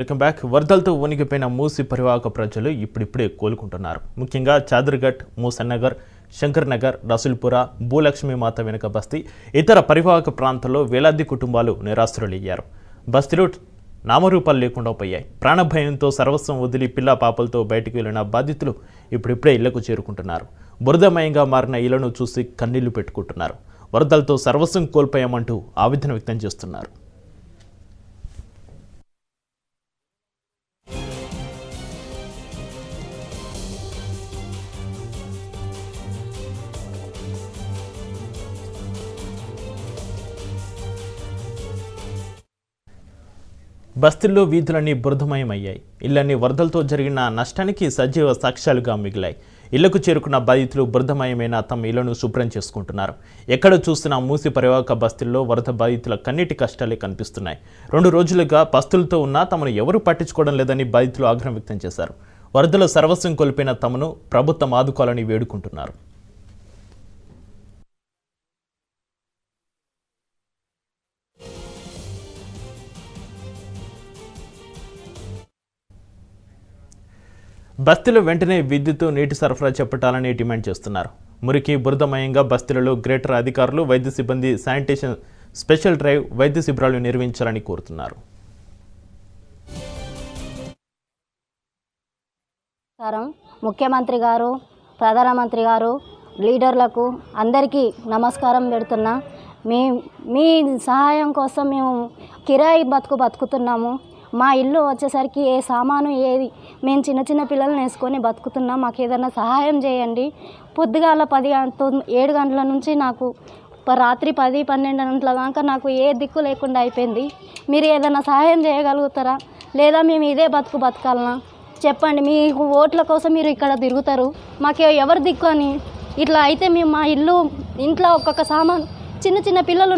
Welcome back వరదలతో వణికిపోయిన మూసి పరివాహక ప్రజలు ఇప్పుడిప్పుడే కోలుకుంటున్నారు. ముఖ్యంగా చాదర్ఘట్ మూసన్నగర్ శంకర్ నగర్ రసుల్పుర భూలక్ష్మి మాత వెనుక బస్తీ ఇతర పరివాహక ప్రాంతాల్లో వేలాది కుటుంబాలు నిరాశ్రులయ్యారు బస్తీలో నామరూపాలు లేకుండా పోయాయి. ప్రాణభయంతో సర్వస్వం వదిలి పిల్ల పాపలతో బయటికి వెళ్ళిన బాధితులు ఇప్పుడిప్పుడే ఇళ్ళకు చేరుకుంటున్నారు. బురదమయంగా మారిన ఇళ్ళను చూసి కన్నీళ్ళు పెట్టుకుంటున్నారు. వరదలతో సర్వస్వం కోల్పోయామంటూ ఆవేదన వ్యక్తం చేస్తున్నారు. బస్తీల్లో వీధులన్నీ బురదమయమయ్యాయి. ఇళ్ళన్నీ వరదలతో జరిగిన నష్టానికి సజీవ సాక్ష్యాలుగా మిగిలాయి. ఇళ్ళకు చేరుకున్న బాధితులు బురదమయమైన తమ ఇళ్ళను శుభ్రం చేసుకుంటున్నారు. ఎక్కడ చూసినా మూసి పరివాహక బస్తీల్లో వరద బాధితుల కన్నీటి కష్టాలే కనిపిస్తున్నాయి. రెండు రోజులుగా పస్తులతో ఉన్నా తమను ఎవరూ పట్టించుకోవడం లేదని బాధితులు ఆగ్రహం వ్యక్తం చేశారు. వరదలో సర్వస్వం కోల్పోయిన తమను ప్రభుత్వం ఆదుకోవాలని వేడుకుంటున్నారు. బస్తీలు వెంటనే విద్యుత్ నీటి సరఫరా చేపట్టాలని డిమాండ్ చేస్తున్నారు. మురికి బురదమయంగా బస్తీలలో గ్రేటర్ అధికారులు వైద్య సిబ్బంది శానిటేషన్ స్పెషల్ డ్రైవ్ వైద్య శిబిరాలు నిర్వహించాలని కోరుతున్నారు. ముఖ్యమంత్రి గారు ప్రధానమంత్రి గారు లీడర్లకు అందరికీ నమస్కారం పెడుతున్నా మీ మీ సహాయం కోసం మేము కిరాయి బతుకు బతుకుతున్నాము. మా ఇల్లు వచ్చేసరికి ఏ సామాను ఏది? మేము చిన్న చిన్న పిల్లల్ని వేసుకొని బతుకుతున్నాం. మాకు ఏదైనా సహాయం చేయండి. పొద్దుగాల పది ఏడు గంటల నుంచి నాకు రాత్రి పది పన్నెండు గంటల దాకా నాకు ఏ దిక్కు లేకుండా అయిపోయింది. మీరు ఏదైనా సహాయం చేయగలుగుతారా? లేదా మేము ఇదే బతుకు బతకాలనా? చెప్పండి. మీ ఓట్ల కోసం మీరు ఇక్కడ తిరుగుతారు. మాకు ఎవరు దిక్కు అని? ఇట్లా అయితే మేము మా ఇల్లు ఇంట్లో ఒక్కొక్క సామాన్ చిన్న చిన్న పిల్లలు